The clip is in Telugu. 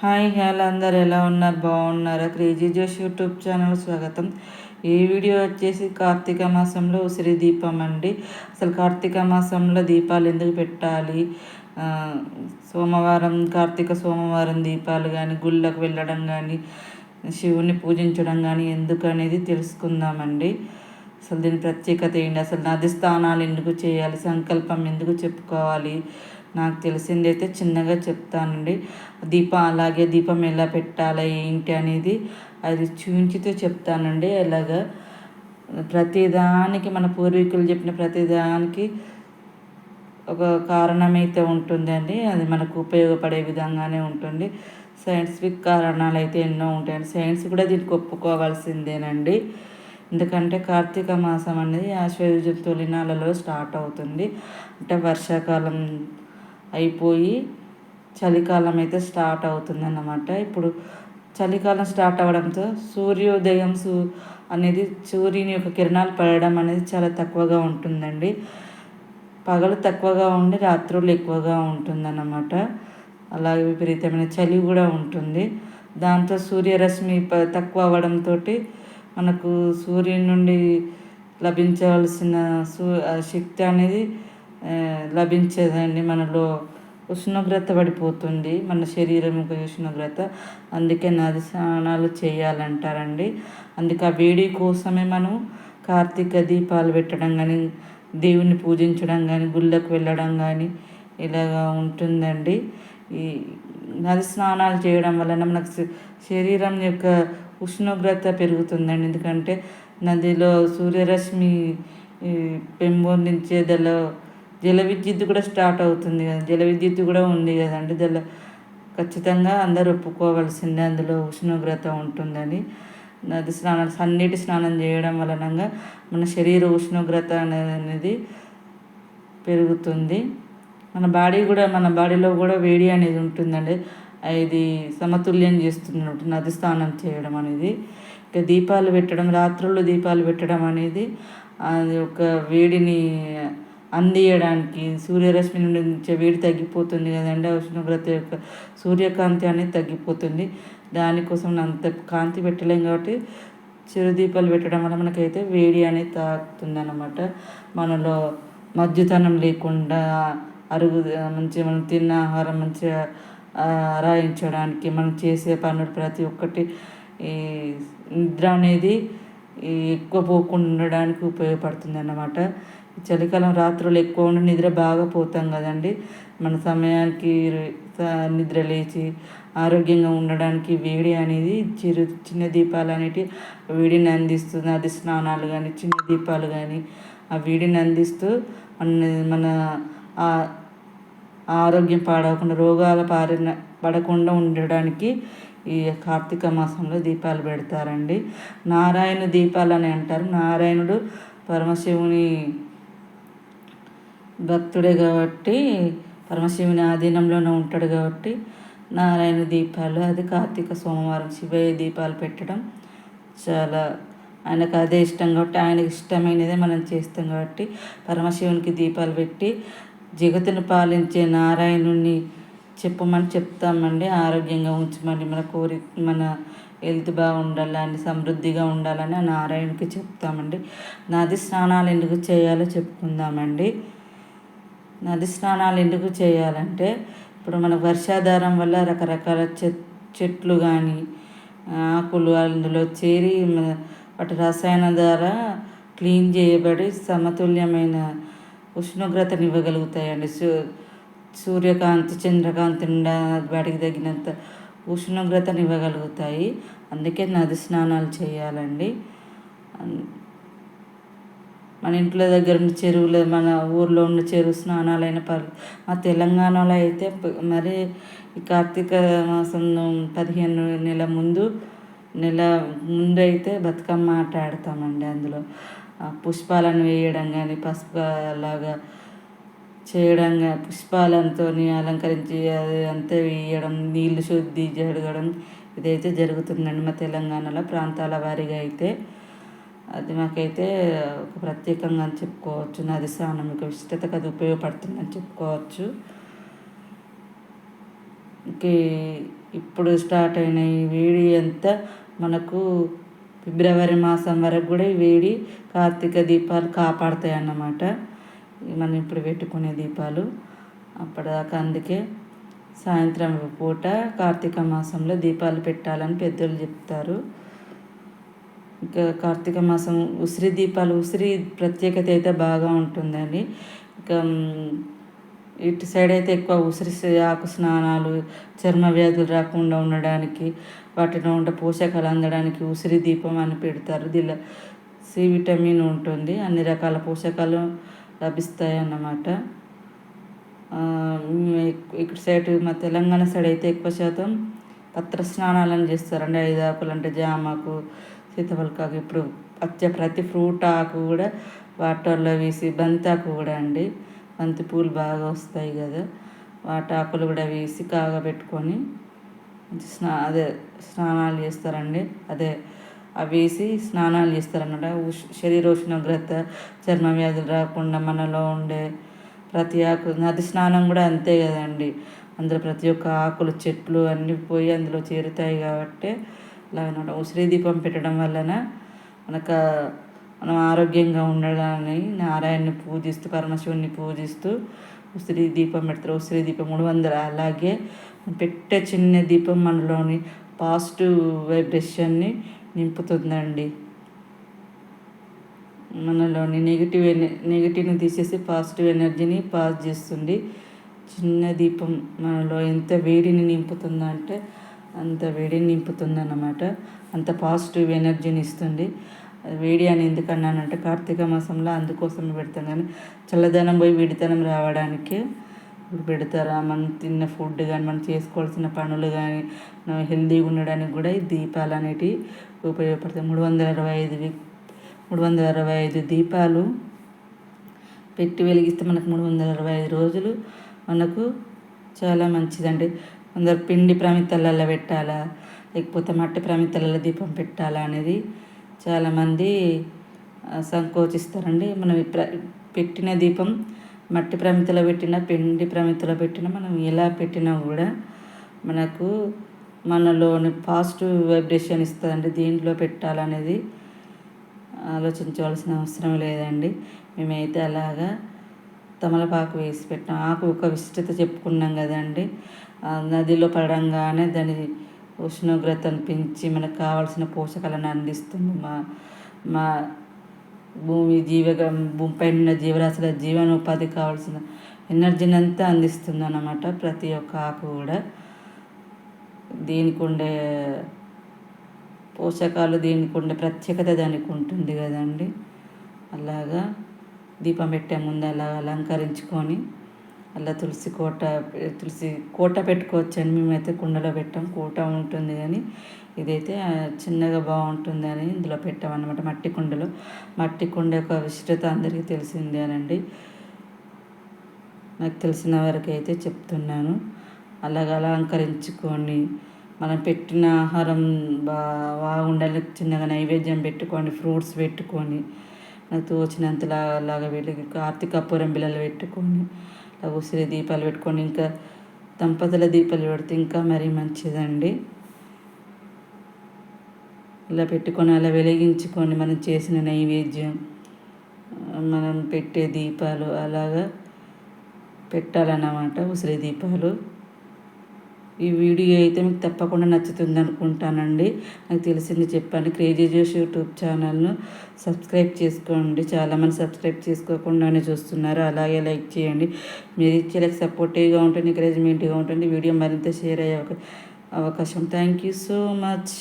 హాయ్ హలో అందరు ఎలా ఉన్నారు? బాగున్నారా? క్రేజీ జోష్ యూట్యూబ్ ఛానల్ స్వాగతం. ఈ వీడియో వచ్చేసి కార్తీక మాసంలో ఉసిరి దీపం అండి. అసలు కార్తీక మాసంలో దీపాలు ఎందుకు పెట్టాలి? సోమవారం కార్తీక సోమవారం దీపాలు కానీ గుళ్ళకు వెళ్ళడం కానీ శివుని పూజించడం కానీ ఎందుకు అనేది తెలుసుకుందామండి. అసలు దీని ప్రత్యేకత ఏంటి? అసలు నది స్థానాలు ఎందుకు చేయాలి? సంకల్పం ఎందుకు చెప్పుకోవాలి? నాకు తెలిసింది అయితే చిన్నగా చెప్తానండి. దీపం అలాగే దీపం ఎలా పెట్టాలి ఏంటి అనేది అది చూపించితే చెప్తానండి. ఎలాగా ప్రతిదానికి మన పూర్వీకులు చెప్పిన ప్రతిదానికి ఒక కారణమైతే ఉంటుందండి. అది మనకు ఉపయోగపడే విధంగానే ఉంటుంది. సైంటిఫిక్ కారణాలు అయితే ఎన్నో ఉంటాయండి. సైన్స్ కూడా దీనికి ఒప్పుకోవాల్సిందేనండి. ఎందుకంటే కార్తీక మాసం అనేది ఆశ్వయుజ తొలినాలలో స్టార్ట్ అవుతుంది. అంటే వర్షాకాలం అయిపోయి చలికాలం అయితే స్టార్ట్ అవుతుంది అన్నమాట ఇప్పుడు చలికాలం స్టార్ట్ అవ్వడంతో సూర్యోదయం సూ అనేది సూర్యుని యొక్క కిరణాలు పడడం అనేది చాలా తక్కువగా ఉంటుందండి. పగలు తక్కువగా ఉండి రాత్రులు ఎక్కువగా ఉంటుందన్నమాట. అలాగే విపరీతమైన చలి కూడా ఉంటుంది. దాంతో సూర్యరశ్మి ప తక్కువ అవ్వడంతో మనకు సూర్యుని నుండి లభించవలసిన సూ శక్తి అనేది లభించేదండి మనలో ఉష్ణోగ్రత పడిపోతుంది మన శరీరం ఉష్ణోగ్రత. అందుకే నది స్నానాలు చేయాలంటారండి. అందుకే ఆ వేడి కోసమే మనం కార్తీక దీపాలు పెట్టడం కానీ దేవుని పూజించడం కానీ గుళ్ళకు వెళ్ళడం కానీ ఇలాగా ఉంటుందండి. ఈ నది స్నానాలు చేయడం వలన మనకు శరీరం యొక్క ఉష్ణోగ్రత పెరుగుతుందండి. ఎందుకంటే నదిలో సూర్యరశ్మి పెంపొందించేదలో జల విద్యుత్ కూడా స్టార్ట్ అవుతుంది కదా. జల విద్యుత్ కూడా ఉంది కదండి. జల ఖచ్చితంగా అందరూ ఒప్పుకోవాల్సిందే. అందులో ఉష్ణోగ్రత ఉంటుందని. నది స్నానం సన్నీటి స్నానం చేయడం వలనంగా మన శరీర ఉష్ణోగ్రత అనేది పెరుగుతుంది. మన బాడీ కూడా మన బాడీలో కూడా వేడి అనేది ఉంటుందండి. ఇది సమతుల్యం చేస్తున్నట్టు నది స్నానం చేయడం అనేది. ఇక దీపాలు పెట్టడం రాత్రుల్లో దీపాలు పెట్టడం అనేది అది ఒక వేడిని అందియడానికి సూర్యరశ్మి నుండి వేడి తగ్గిపోతుంది కదండి ఉష్ణోగ్రత యొక్క సూర్యకాంతి అనేది తగ్గిపోతుంది. దానికోసం అంత కాంతి పెట్టలేం కాబట్టి చిరు దీపాలు పెట్టడం వల్ల మనకైతే వేడి అనేది తాకుతుంది అన్నమాట మనలో మధ్యతనం లేకుండా అరుగు మంచిగా మనం తిన్న ఆహారం మంచిగా రాయించడానికి మనం చేసే పనులు ప్రతి ఒక్కటి ఈ నిద్ర అనేది ఎక్కువ పోకుండా ఉండడానికి ఉపయోగపడుతుంది అన్నమాట చలికాలం రాత్రులు ఎక్కువ ఉండి నిద్ర బాగా పోతాం కదండి. మన సమయానికి నిద్ర లేచి ఆరోగ్యంగా ఉండడానికి వేడి అనేది చిరు చిన్న దీపాలు అనేటివి వేడిని అందిస్తుంది అది స్నానాలు కానీ చిన్న దీపాలు కానీ ఆ వేడిని అందిస్తూ మన మన ఆరోగ్యం పాడవకుండా రోగాల పారిన పడకుండా ఉండడానికి ఈ కార్తీక మాసంలో దీపాలు పెడతారండి. నారాయణ దీపాలు అని అంటారు. నారాయణుడు పరమశివుని భక్తుడే కాబట్టి పరమశివుని ఆధీనంలోనే ఉంటాడు కాబట్టి నారాయణ దీపాలు అది కార్తీక సోమవారం శివయ్య దీపాలు పెట్టడం చాలా ఆయనకు అదే ఇష్టం కాబట్టి ఆయనకి ఇష్టమైనదే మనం చేస్తాం కాబట్టి పరమశివునికి దీపాలు పెట్టి జగత్తును పాలించే నారాయణుని చెప్పమని చెప్తామండి. ఆరోగ్యంగా ఉంచమని మన కోరి మన హెల్త్ బాగుండాలని సమృద్ధిగా ఉండాలని నారాయణకి చెప్తామండి. నది స్నానాలు ఎందుకు చేయాలో చెప్పుకుందామండి. నది స్నానాలు ఎందుకు చేయాలంటే ఇప్పుడు మన వర్షాధారం వల్ల రకరకాల చెట్లు కానీ ఆకులు అందులో చేరి వాటి రసాయన ద్వారా క్లీన్ చేయబడి సమతుల్యమైన ఉష్ణోగ్రతను ఇవ్వగలుగుతాయండి సూ సూర్యకాంతి చంద్రకాంతి వాటికి తగినంత ఉష్ణోగ్రతను ఇవ్వగలుగుతాయి అందుకే నది స్నానాలు చేయాలండి. మన ఇంట్లో దగ్గర ఉన్న చెరువులు మన ఊర్లో ఉన్న చెరువు స్నానాలైన పర్ మా తెలంగాణలో అయితే మరి ఈ కార్తీక మాసం పదిహేను నెల ముందు నెల ముందు అయితే బతుకమ్మ ఆట ఆడతామండి అందులో. పుష్పాలను వేయడం కానీ పసుపు లాగా చేయడం కానీ పుష్పాలతో అలంకరించి అది అంతా వేయడం నీళ్ళు శుద్ధి జరగడం ఇదైతే జరుగుతుందండి మా తెలంగాణలో ప్రాంతాల వారీగా అయితే. అది మాకైతే ఒక ప్రత్యేకంగా అని చెప్పుకోవచ్చు. నది స్నానం యొక్క విశిష్టతకు అది ఉపయోగపడుతుందని చెప్పుకోవచ్చు. ఇంకే ఇప్పుడు స్టార్ట్ అయిన ఈ వేడి అంతా మనకు ఫిబ్రవరి మాసం వరకు కూడా ఈ వేడి కార్తీక దీపాలు కాపాడుతాయి అన్నమాట మనం ఇప్పుడు పెట్టుకునే దీపాలు అప్పటిదాకా అందుకే సాయంత్రం పూట కార్తీక మాసంలో దీపాలు పెట్టాలని పెద్దలు చెప్తారు. ఇంకా కార్తీక మాసం ఉసిరి దీపాలు ఉసిరి ప్రత్యేకత అయితే బాగా ఉంటుందండి. ఇంకా ఇటు సైడ్ అయితే ఎక్కువ ఉసిరి ఆకు స్నానాలు చర్మ వ్యాధులు రాకుండా ఉండడానికి వాటిలో ఉండే పోషకాలు అందడానికి ఉసిరి దీపం అని పెడతారు. దీనిలో సి విటమిన్ ఉంటుంది. అన్ని రకాల పోషకాలు లభిస్తాయి అన్నమాట ఇక్కడ సైడ్ మా తెలంగాణ సైడ్ అయితే ఎక్కువ శాతం పత్ర స్నానాలను చేస్తారండి. ఐదు ఆకులు అంటే జామాకు సీతాఫలకాకు ఇప్పుడు వచ్చే ప్రతి ఫ్రూట్ ఆకు కూడా వాటర్లో వేసి బంతాకు కూడా అండి. బంతి పూలు బాగా వస్తాయి కదా. వాటి ఆకులు కూడా వేసి కాగబెట్టుకొని స్నా అదే స్నానాలు చేస్తారండి. అదే అవి వేసి స్నానాలు చేస్తారన్నమాట. శరీర ఉష్ణోగ్రత చర్మ వ్యాధులు రాకుండా మనలో ఉండే ప్రతి ఆకు నది స్నానం కూడా అంతే కదండి. అందులో ప్రతి ఒక్క ఆకులు చెట్లు అన్నీ పోయి అందులో చేరుతాయి కాబట్టి అలా ఉసిరి దీపం పెట్టడం వలన మనకు మనం ఆరోగ్యంగా ఉండడాన్ని నారాయణని పూజిస్తూ పరమశివుని పూజిస్తూ ఉసిరి దీపం పెడతారు. ఉసిరి దీపం మూడు వందలు అలాగే పెట్టే చిన్న దీపం మనలోని పాజిటివ్ వైబ్రేషన్ని నింపుతుందండి. మనలోని నెగిటివ్ ఎనర్ నెగిటివ్ని తీసేసి పాజిటివ్ ఎనర్జీని పాస్ చేస్తుంది. చిన్న దీపం మనలో ఎంత వేడిని నింపుతుందంటే అంత వేడిని నింపుతుంది అన్నమాట అంత పాజిటివ్ ఎనర్జీని ఇస్తుంది వేడి అని ఎందుకన్నానంటే కార్తీక మాసంలో అందుకోసం పెడతాం కానీ చల్లదనం పోయి వేడితనం రావడానికి ఇప్పుడు పెడతారా? మనం తిన్న ఫుడ్ కానీ మనం చేసుకోవాల్సిన పనులు కానీ మనం హెల్తీగా ఉండడానికి కూడా ఈ దీపాలు అనేటివి ఉపయోగపడతాయి. మూడు వందల అరవై ఐదు మూడు వందల అరవై ఐదు దీపాలు పెట్టి వెలిగిస్తే మనకు మూడు వందల అరవై ఐదు రోజులు మనకు చాలా మంచిదండి. కొందరు పిండి ప్రమితలలో పెట్టాలా? లేకపోతే మట్టి ప్రమితలలో దీపం పెట్టాలా అనేది చాలామంది సంకోచిస్తారండి. మనం పెట్టిన దీపం మట్టి ప్రమితలో పెట్టిన పిండి ప్రమితలో పెట్టిన మనం ఎలా పెట్టినా కూడా మనకు మనలోని పాజిటివ్ వైబ్రేషన్ ఇస్తుందండి. దీంట్లో పెట్టాలనేది ఆలోచించవలసిన అవసరం లేదండి. మేమైతే అలాగా తమలపాకు వేసి పెట్టాం ఆకు ఒక విశిష్టత చెప్పుకున్నాం కదండి. నదిలో పడంగానే దాని ఉష్ణోగ్రతను పెంచి మనకు కావాల్సిన పోషకాలను అందిస్తుంది. మా మా భూమి జీవ భూమిపై ఉన్న జీవరాశుల జీవనోపాధి కావాల్సిన ఎనర్జీని అంతా అందిస్తుంది అన్నమాట ప్రతి ఒక్క ఆకు కూడా. దీనికి ఉండే పోషకాలు దీనికి ఉండే ప్రత్యేకత దానికి ఉంటుంది కదండి. అలాగా దీపం పెట్టే ముందు అలా అలంకరించుకొని అలా తులసి కోట తులసి కోట పెట్టుకోవచ్చని మేమైతే కుండలో పెట్టాం. కోట ఉంటుంది కానీ ఇదైతే చిన్నగా బాగుంటుంది అని ఇందులో పెట్టామన్నమాట మట్టి కుండలో. మట్టి కుండ యొక్క విశిష్టత అందరికీ తెలిసిందేనండి నాకు తెలిసిన వరకు అయితే చెప్తున్నాను. అలాగ అలంకరించుకొని మనం పెట్టిన ఆహారం బా బాగుండాలి. చిన్నగా నైవేద్యం పెట్టుకొని ఫ్రూట్స్ పెట్టుకొని తోచినంతలా అలాగా వెళ్ళి కార్తీక కర్పూరం బిళ్ళలు పెట్టుకొని ఉసిరి దీపాలు పెట్టుకొని ఇంకా దంపతుల దీపాలు పెడితే ఇంకా మరీ మంచిదండి. ఇలా పెట్టుకొని అలా వెలిగించుకొని మనం చేసిన నైవేద్యం మనం పెట్టే దీపాలు అలాగా పెట్టాలన్నమాట ఉసిరి దీపాలు. ఈ వీడియో అయితే మీకు తప్పకుండా నచ్చుతుంది అనుకుంటానండి. నాకు తెలిసింది చెప్పండి క్రేజీ జోష్ యూట్యూబ్ ఛానల్ను సబ్స్క్రైబ్ చేసుకోండి. చాలామంది సబ్స్క్రైబ్ చేసుకోకుండానే చూస్తున్నారు. అలాగే లైక్ చేయండి. మీరు ఇచ్చేలకు సపోర్టివ్గా ఉంటుంది ఎంకరేజ్మెంట్గా ఉంటుంది. వీడియో మరింత షేర్ అయ్యే అవకాశం. Thank you so much.